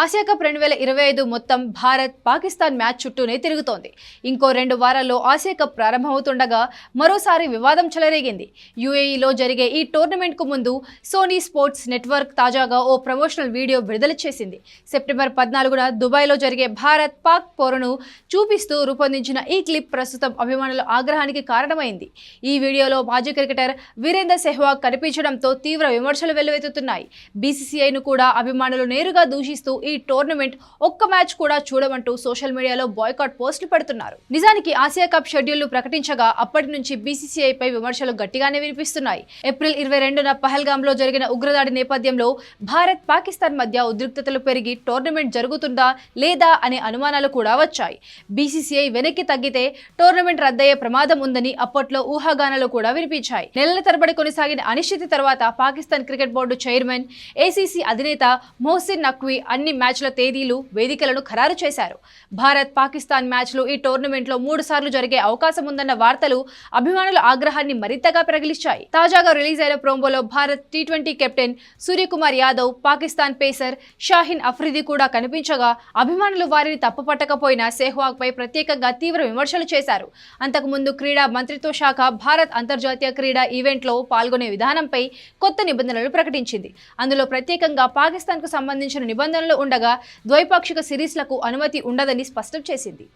Asia cup రెండు వేల ఇరవై ఐదు మొత్తం భారత్ పాకిస్తాన్ మ్యాచ్ చుట్టూనే తిరుగుతోంది. ఇంకో రెండు వారాల్లో ఆసియా కప్ ప్రారంభమవుతుండగా మరోసారి వివాదం చెలరేగింది. యుఏఈలో జరిగే ఈ టోర్నమెంట్కు ముందు సోనీ స్పోర్ట్స్ నెట్వర్క్ తాజాగా ఓ ప్రమోషనల్ వీడియో విడుదల చేసింది. సెప్టెంబర్ పద్నాలుగున దుబాయ్లో జరిగే భారత్ పాక్ పోరును చూపిస్తూ రూపొందించిన ఈ క్లిప్ ప్రస్తుతం అభిమానుల ఆగ్రహానికి కారణమైంది. ఈ వీడియోలో మాజీ క్రికెటర్ వీరేందర్ సెహ్వాగ్ కనిపించడంతో తీవ్ర విమర్శలు వెల్లువెత్తుతున్నాయి. బీసీసీఐను కూడా అభిమానులు నేరుగా దూషిస్తూ ఈ టోర్నమెంట్ ఒక్క మ్యాచ్ కూడా చూడమంటూ సోషల్ మీడియాలో బాయ్కాట్ పోస్టులు పెడుతున్నారు. నిజానికి ఆసియా కప్ షెడ్యూల్ ప్రకటించగా అప్పటి నుంచి బీసీసీఐపై విమర్శలు గట్టిగానే వినిపిస్తున్నాయి. ఏప్రిల్ ఇరవై రెండున పహల్గామ్లో జరిగిన ఉగ్రదాడి నేపథ్యంలో భారత్ పాకిస్తాన్ మధ్య ఉద్రిక్తతలు పెరిగి టోర్నమెంట్ జరుగుతుందా లేదా అనే అనుమానాలు కూడా వచ్చాయి. బీసీసీఐ వెనక్కి తగ్గితే టోర్నమెంట్ రద్దయ్యే ప్రమాదం ఉందని అప్పట్లో ఊహాగానాలు కూడా వినిపించాయి. నెలల తరబడి కొనసాగిన అనిశ్చితి తర్వాత Pakistan cricket board chairman ACC అధినేత మోహసిన్ నక్వీ అన్ని మ్యాచ్ల తేదీలు వేదికలను ఖరారు చేశారు. భారత్ పాకిస్తాన్ మ్యాచ్లు ఈ టోర్నమెంట్లో మూడు సార్లు జరిగే అవకాశం ఉందన్న వార్తలు అభిమానుల ఆగ్రహాన్ని మరింతగా ప్రగిలిచ్చాయి తాజాగా రిలీజ్ అయిన ప్రోమోలో Bharat T twenty captain Suryakumar Yadav Pakistan pacer Shaheen Afridi కూడా కనిపించగా అభిమానులు వారిని తప్పుపట్టకపోయినా సెహ్వాగ్ పై ప్రత్యేకంగా తీవ్ర విమర్శలు చేశారు. అంతకుముందు క్రీడా మంత్రిత్వ శాఖ భారత్ అంతర్జాతీయ క్రీడా ఈవెంట్లో పాల్గొనే విధానంపై కొత్త నిబంధనలు ప్రకటించింది. అందులో ప్రత్యేకంగా పాకిస్తాన్కు సంబంధించిన నిబంధనలు ఉండగా ద్వైపాక్షిక సిరీస్లకు అనుమతి ఉండదని స్పష్టం చేసింది.